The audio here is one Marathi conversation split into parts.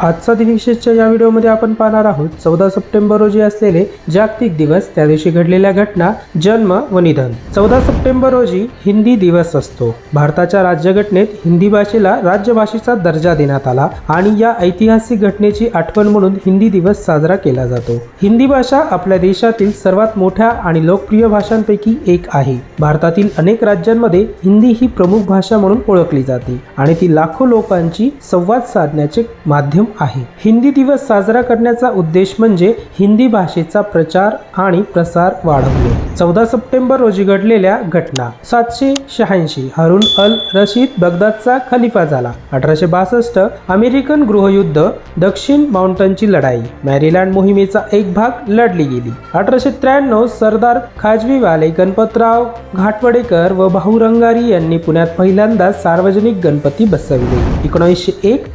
आजचा दिनविशेषच्या या व्हिडिओमध्ये आपण पाहणार आहोत चौदा सप्टेंबर रोजी असलेले जागतिक दिवस त्या दिवशी घडलेल्या घटना जन्म व निधन. चौदा सप्टेंबर रोजी हिंदी दिवस असतो. भारताच्या राज्यघटनेत हिंदी भाषेला राज्यभाषेचा दर्जा देण्यात आला आणि या ऐतिहासिक घटनेची आठवण म्हणून हिंदी दिवस साजरा केला जातो. हिंदी भाषा आपल्या देशातील सर्वात मोठ्या आणि लोकप्रिय भाषांपैकी एक आहे. भारतातील अनेक राज्यांमध्ये हिंदी ही प्रमुख भाषा म्हणून ओळखली जाते आणि ती लाखो लोकांची संवाद साधण्याचे माध्यम आहे. हिंदी दिवस साजरा करण्याचा उद्देश म्हणजे हिंदी भाषेचा प्रचार आणि प्रसार वाढवणे. चौदा सप्टेंबर रोजी घडलेल्या घटना. सातशे शहाऐंशी. हरुन अल रशीद बगदादचा खलिफा झाला. अठराशे बासष्ट अमेरिकन गृहयुद्ध दक्षिण माउंटनची लढाई. मॅरीलँड मोहिमेचा एक भाग लढली गेली. अठराशे त्र्याण्णव सरदार खाजवीवाले गणपतराव घाटवडेकर व भाऊ रंगारी यांनी पुण्यात पहिल्यांदा सार्वजनिक गणपती बसविले. एकोणीसशे एक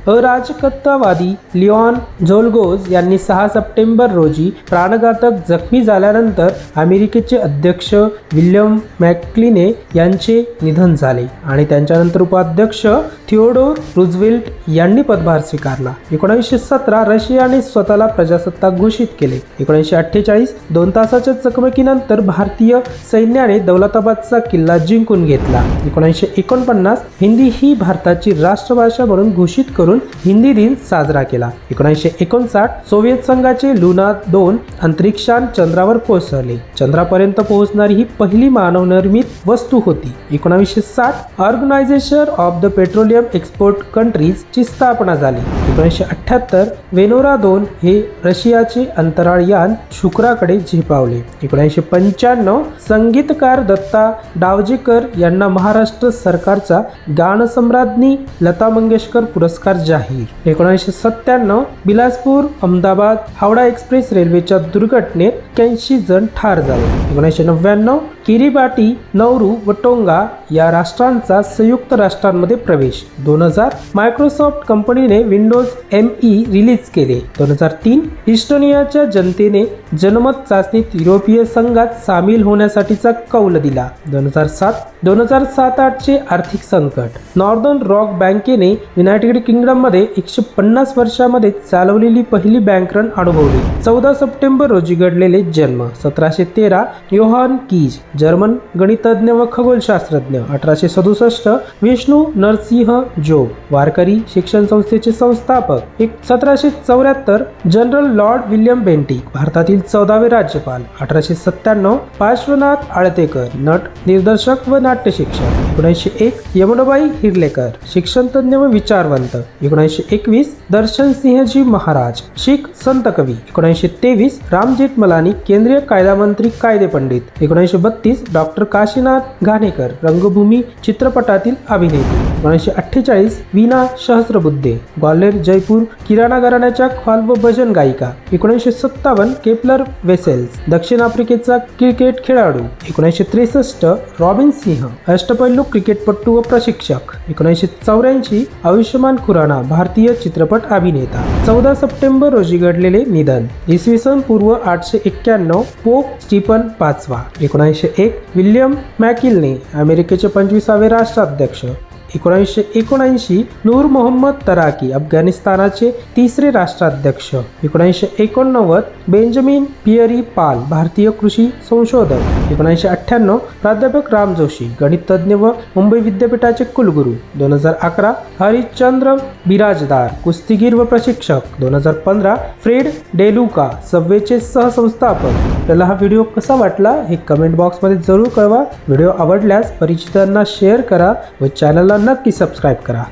अराजकत्ववादी लिओन झोलगोज यांनी सहा सप्टेंबर रोजी प्राणघातक जखमी झाल्यानंतर अमेरिकेचे अध्यक्ष विल्यम मॅक्लिने यांचे निधन झाले आणि त्यांच्यानंतर उपाध्यक्ष थिओडोर रुझवेल्ट यांनी पदभार स्वीकारला. एकोणीसशे सतरा रशियाने स्वतःला प्रजासत्ताक घोषित केले. एकोणीसशे अठ्ठेचाळीस दोन तासाच्या चकमकीनंतर भारतीय सैन्याने दौलताबादचा किल्ला जिंकून घेतला. एकोणीसशे एकोणपन्नास हिंदी ही भारताची राष्ट्रभाषा म्हणून घोषित करून हिंदी दिन साजरा केला. एकोणीसशे एकोणसाठ सोव्हिएत संघाचे लुना दोन अंतरिक्षान चंद्रावर कोसळले. चंद्रापर्यंत पोहोचणारी ही पहिली मानवनिर्मित वस्तू होती. एकोणीसशे साठ organization of the petroleum export countries ची स्थापना झाली. एकोणीसशे अठ्याहत्तर वेनोरा दोन हे रशियाचे अंतराळ यान शुक्राकडे झेपावले. एकोणीसशे पंच्याण्णव संगीतकार दत्ता डावजेकर यांना महाराष्ट्र सरकारचा गानसम्राज्ञी लता मंगेशकर पुरस्कार जाहीर. एकोणीसशे सत्त्याण्णव बिलासपूर अहमदाबाद हावडा एक्सप्रेस रेल्वेच्या दुर्घटनेत एक्क्याऐंशी जण ठार झाले. एकोणीसशे नव्याण्णव किरीबाटी नौरू व टोंगा या राष्ट्रांचा संयुक्त राष्ट्रांमध्ये प्रवेश. दोन हजार मायक्रोसॉफ्ट कंपनीने विंडोज एम ई रिलीज केले. दोन हजार तीन इस्टोनियाच्या जनतेने जनमत चाचणीत युरोपीय संघात सामील होण्यासाठीचा कौल दिला. दोन हजार सात दोन हजार सात आठचे आर्थिक संकट. नॉर्दर्न रॉक बँकेने युनायटेड किंगडममध्ये एकशे पन्नास वर्षामध्ये चालवलेली पहिली बँक रन अनुभवली चौदा सप्टेंबर रोजी घडलेले जन्म. सतराशे तेरा योहान कीज जर्मन गणितज्ञ व खगोलशास्त्रज्ञ अठराशे सदुसष्ट विष्णू नरसिंह जोग वारकरी शिक्षण संस्थेचे संस्थापक एक सतराशे चौऱ्याहत्तर जनरल लॉर्ड विल्यम बेंटिक भारतातील चौदावे राज्यपाल अठराशे सत्त्याण्णव पार्श्वनाथ आळतेकर नट निर्देशक व नाट्य शिक्षक एकोणीसशे एक यमुनाबाई हिरलेकर शिक्षणतज्ञ व विचारवंत एकोणीसशे एकवीस दर्शन सिंहजी महाराज शीख संत कवी एकोणीसशे तेवीस राम जेठमलानी केंद्रीय कायदा मंत्री कायदे पंडित एकोणीसशे बत्तीस डॉक्टर काशीनाथ घाणेकर रंगभूमी चित्रपटातील अभिनेते. एकोणीसशे अठ्ठेचाळीस वीणा सहस्रबुद्धे ग्वाल्हेर जयपूर किराणा घराण्याच्या ख्वाल व भजन गायिका. एकोणीसशे सत्तावन्न केपलर वेसेल्स दक्षिण आफ्रिकेचा क्रिकेट खेळाडू. एकोणीसशे त्रेसष्ट रॉबिन सिंह अष्टपैलू क्रिकेटपटू व प्रशिक्षक. एकोणीसशे चौऱ्याऐंशी आयुष्यमान खुराना भारतीय चित्रपट अभिनेता. चौदा सप्टेंबर रोजी घडलेले निधन. इसवी सन पूर्व आठशे एक्क्याण्णव पोप स्टीफन पाचवा. एकोणीसशे एक विल्यम मॅकिलने अमेरिकेचे पंचवीसावे राष्ट्राध्यक्ष. एकोणीसशे एकोणऐंशी नूर मोहम्मद तराकी अफगाणिस्तानाचे तिसरे राष्ट्राध्यक्ष. एकोणीसशे एकोणनव्वद बेंजामिन पियरी पाल भारतीय कृषी संशोधक. एकोणीसशे अठ्ठ्याण्णव प्राध्यापक राम जोशी गणितज्ञ व मुंबई विद्यापीठाचे कुलगुरू. दोन हजार अकरा हरिश्चंद्र बिराजदार कुस्तीगीर व प्रशिक्षक. दोन हजार पंधरा फ्रेड डेलुका सव्वेचे सहसंस्थापक. आपल्याला हा व्हिडिओ कसा वाटला हे कमेंट बॉक्समध्ये जरूर कळवा. व्हिडिओ आवडल्यास परिचितांना शेअर करा व चॅनलला नक्की सबस्क्राईब करा.